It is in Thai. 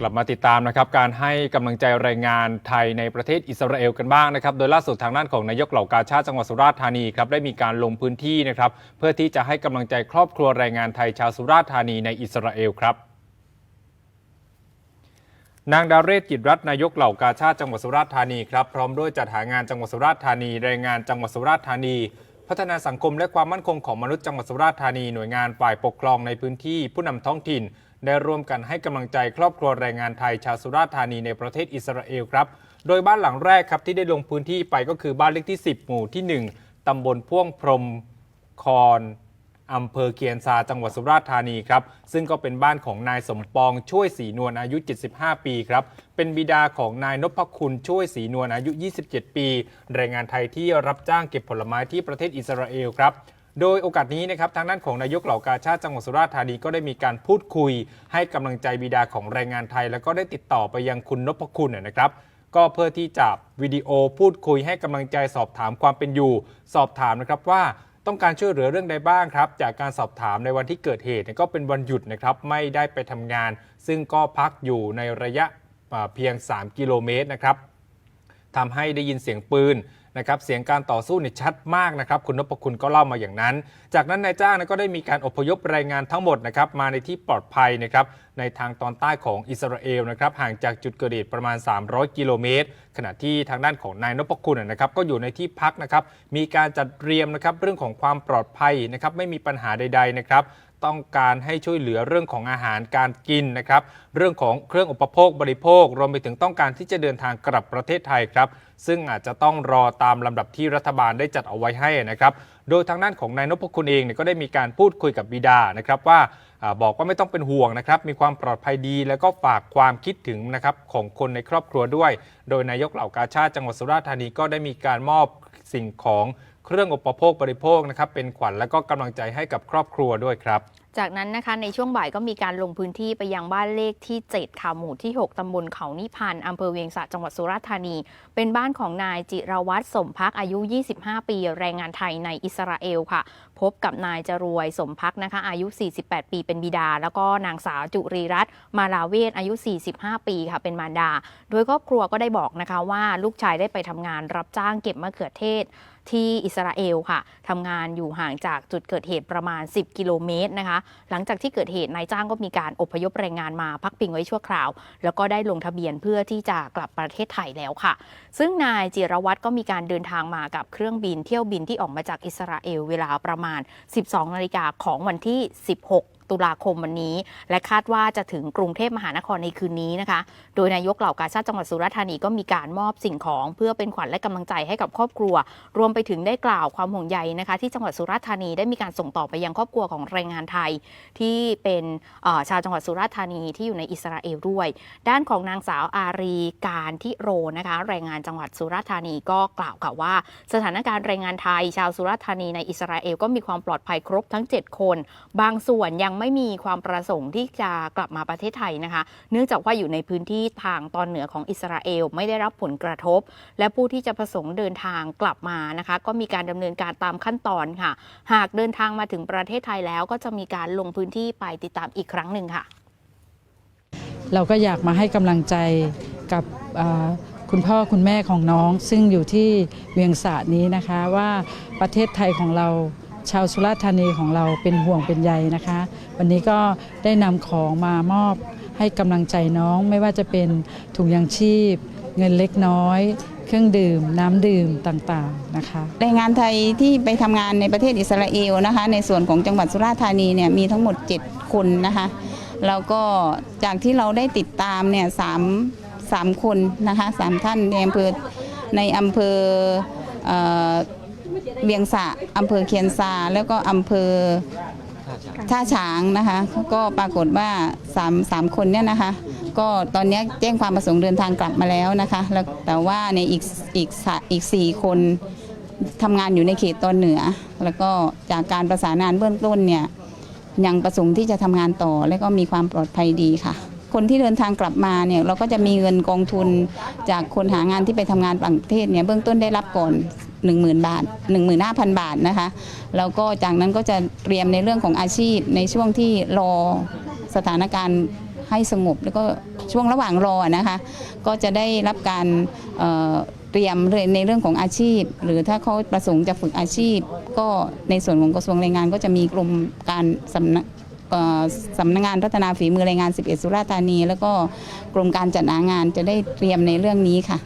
กลับมาติดตามนะครับการให้กำลังใจแรงงานไทยในประเทศอิสราเอลกันบ้างนะครับ โดยล่าสุดทางด้านของนายกเหล่ากาชาติจังหวัดสุราษฎร์ธานีครับได้มีการลงพื้นที่นะครับเพื่อที่จะให้กำลังใจครอบครัวแรงงานไทยชาวสุราษฎร์ธานีในอิสราเอลครับนางดาวเรศกิจรัตน์นายกเหล่ากาชาติจังหวัดสุราษฎร์ธานีครับพร้อมด้วยจัดหางานจังหวัดสุราษฎร์ธานีแรงงานจังหวัดสุราษฎร์ธานี พัฒนาสังคมและความมั่นคงของมนุษย์จังหวัดสุราษฎร์ธานีหน่วยงานฝ่ายปกครองในพื้นที่ผู้นำท้องถิ่น ได้ร่วมกันให้กำลังใจครอบครัวแรงงานไทยชาวสุราษฎร์ธานีในประเทศอิสราเอลครับ โดยบ้านหลังแรกครับที่ได้ลงพื้นที่ไปก็คือบ้านเลขที่ 10 หมู่ที่ 1ตำบลพ่วงพรมคอนอำเภอเคียนซาจังหวัดสุราษฎร์ธานีครับ ซึ่งก็เป็นบ้านของนายสมปองช่วยศรีนวลอายุ 75 ปีครับ เป็นบิดาของนายนพคุณช่วยศรีนวลอายุ 27 ปี แรงงานไทยที่รับจ้างเก็บผลไม้ที่ประเทศอิสราเอลครับ โดยโอกาสนี้นะครับทางด้านของนายกเหล่ากาชาติจังหวัดสุราษฎร์ธานีก็ได้มีการพูดคุย ให้กำลังใจบิดาของแรงงานไทย แล้วก็ได้ติดต่อไปยังคุณนพคุณนะครับก็เพื่อที่จะวิดีโอพูดคุยให้กำลังใจสอบถามความเป็นอยู่ สอบถามนะครับว่าต้องการช่วยเหลือเรื่องใดบ้างครับ จากการสอบถามในวันที่เกิดเหตุก็เป็นวันหยุดนะครับไม่ได้ไปทำงาน ซึ่งก็พักอยู่ในระยะเพียง 3 กิโลเมตรนะครับ ทำให้ได้ยินเสียงปืนนะครับเสียงการต่อสู้เนี่ยชัดมากนะครับคุณนพคุณก็เล่ามาอย่างนั้น จากนั้นนายจ้างก็ได้มีการอพยพแรงงานทั้งหมดนะครับมาในที่ปลอดภัยนะครับในทางตอนใต้ของอิสราเอลนะครับห่างจากจุดเกิดเหตุประมาณ 300 กิโลเมตร ขณะที่ทางด้านของนายนพคุณนะครับก็อยู่ในที่พักนะครับมีการจัดเตรียมนะครับเรื่องของความปลอดภัยนะครับไม่มีปัญหาใดๆนะครับ ต้องการให้ช่วยเหลือเรื่องของอาหารการกินนะครับ เรื่องของเครื่องอุปโภคบริโภค รวมไปถึงต้องการที่จะเดินทางกลับประเทศไทยครับ ซึ่งอาจจะต้องรอตามลำดับที่รัฐบาลได้จัดเอาไว้ให้นะครับ โดยทางด้านของนายนพคุณเองเนี่ยก็ได้มีการพูดคุยกับบิดานะครับว่าอาบอกว่าไม่ต้องเป็นห่วงนะครับ มีความปลอดภัยดี แล้วก็ฝากความคิดถึงนะครับของคนในครอบครัวด้วย โดยนายกเหล่ากาชาติจังหวัดสุราษฎร์ธานีก็ได้มีการมอบสิ่งของ เครื่องอุปโภคบริโภคนะครับเป็นขวัญและก็กำลังใจให้กับครอบครัวด้วยครับจากนั้นนะคะในช่วงบ่ายก็มีการลงพื้นที่ไปยังบ้านเลขที่ 7 ค่ะหมู่ที่ 6 ตำบลเขานิพันธ์อำเภอเวียงสะจังหวัดสุราษฎร์ธานี เป็นบ้านของนายจิรวัตรสมพักอายุ 25 ปี แรงงานไทยในอิสราเอลค่ะ พบกับนายจรวยสมพักนะคะอายุ 48 ปีเป็นบิดา แล้วก็นางสาวจุรีรัตน์มาลาเวศอายุ 45 ปีค่ะเป็นมารดา โดยครอบครัวก็ได้บอกนะคะว่าลูกชายได้ไปทำงานรับจ้างเก็บมะเขือเทศที่อิสราเอลค่ะทำงานอยู่ห่างจากจุดเกิดเหตุประมาณ 10 กิโลเมตรนะคะหลังจากที่เกิดเหตุนายจ้างก็มีการอพยพแรงงานมาพักพิงไว้ชั่วคราว แล้วก็ได้ลงทะเบียนเพื่อที่จะกลับประเทศไทยแล้วค่ะ ซึ่งนายจิรวัตรก็มีการเดินทางมากับเครื่องบินเที่ยวบินที่ออกมาจากอิสราเอลเวลาประมาณ 12นาฬิกาของวันที่ 16 ตุลาคมวันนี้ และคาดว่าจะถึงกรุงเทพมหานครในคืนนี้นะคะ โดยนายกเหล่ากาชาติจังหวัดสุราษฎร์ธานีก็มีการมอบสิ่งของ เพื่อเป็นขวัญและกำลังใจให้กับครอบครัว รวมไปถึงได้กล่าวความห่วงใยนะคะ ที่จังหวัดสุราษฎร์ธานีได้มีการส่งต่อไปยังครอบครัวของแรงงานไทย ที่เป็นชาวจังหวัดสุราษฎร์ธานีที่อยู่ในอิสราเอลด้วย ด้านของนางสาวอารีการทิโรนะคะ แรงงานจังหวัดสุราษฎร์ธานีก็กล่าวค่ะว่า สถานการณ์แรงงานไทย ชาวสุราษฎร์ธานีในอิสราเอลก็มีความปลอดภัยครบทั้ง 7 คน บางส่วนยังไม่มีความประสงค์ที่จะกลับมาประเทศไทยนะคะ เนื่องจากว่าอยู่ในพื้นที่ทางตอนเหนือของอิสราเอลไม่ได้รับผลกระทบ และผู้ที่จะประสงค์เดินทางกลับมานะคะ ก็มีการดำเนินการตามขั้นตอนค่ะ หากเดินทางมาถึงประเทศไทยแล้วก็จะมีการลงพื้นที่ไปติดตามอีกครั้งหนึ่งค่ะ เราก็อยากมาให้กำลังใจกับคุณพ่อคุณแม่ของน้อง ซึ่งอยู่ที่เวียงสะนี้นะคะว่าประเทศไทยของเรา ชาวสุราษฎร์ธานีของเราเป็นห่วงเป็นใยนะคะ วันนี้ก็ได้นำของมามอบให้กำลังใจน้องไม่ว่าจะเป็นถุงยางชีพ เงินเล็กน้อย เครื่องดื่ม น้ำดื่มต่างๆนะคะแรงงานไทยที่ไปทำงานในประเทศอิสราเอลนะคะ ในส่วนของจังหวัดสุราษฎร์ธานีเนี่ยมีทั้งหมด 7 คนนะคะแล้วก็จากที่เราได้ติดตามเนี่ยสามสามคนนะคะสามท่านในอำเภอในอำเภอ เวียงสะอำเภอเคียนซาแล้วก็อำเภอท่าช้างนะคะ ก็ปรากฏว่าสามสามคนเนี่ยนะคะ ก็ตอนนี้แจ้งความประสงค์เดินทางกลับมาแล้วนะคะแล้วแต่ว่าในอีกอีกสะอีกสี่คนทำงานอยู่ในเขตตอนเหนือ แล้วก็จากการประสานงานเบื้องต้นเนี่ยยังประสงค์ที่จะทำงานต่อและก็มีความปลอดภัยดีค่ะ คนที่เดินทางกลับมาเนี่ยเราก็จะมีเงินกองทุนจากคนหางานที่ไปทำงานต่างประเทศเนี่ยเบื้องต้นได้รับก่อน 10,000 บาท 15,000 บาทนะคะ แล้วก็จากนั้นก็จะเตรียมในเรื่องของอาชีพในช่วงที่รอสถานการณ์ให้สงบ แล้วก็ช่วงระหว่างรอนะคะ ก็จะได้รับการเเตรียมในเรื่องของอาชีพ หรือถ้าเขาประสงค์จะฝึกอาชีพ ก็ในส่วนของกระทรวงแรงงาน ก็จะมีกรมการสำนักสำนักงานพัฒนาฝีมือแรงงาน 11 สุราษฎร์ธานี แล้วก็กรมการจัดหางานจะได้เตรียมในเรื่องนี้ค่ะ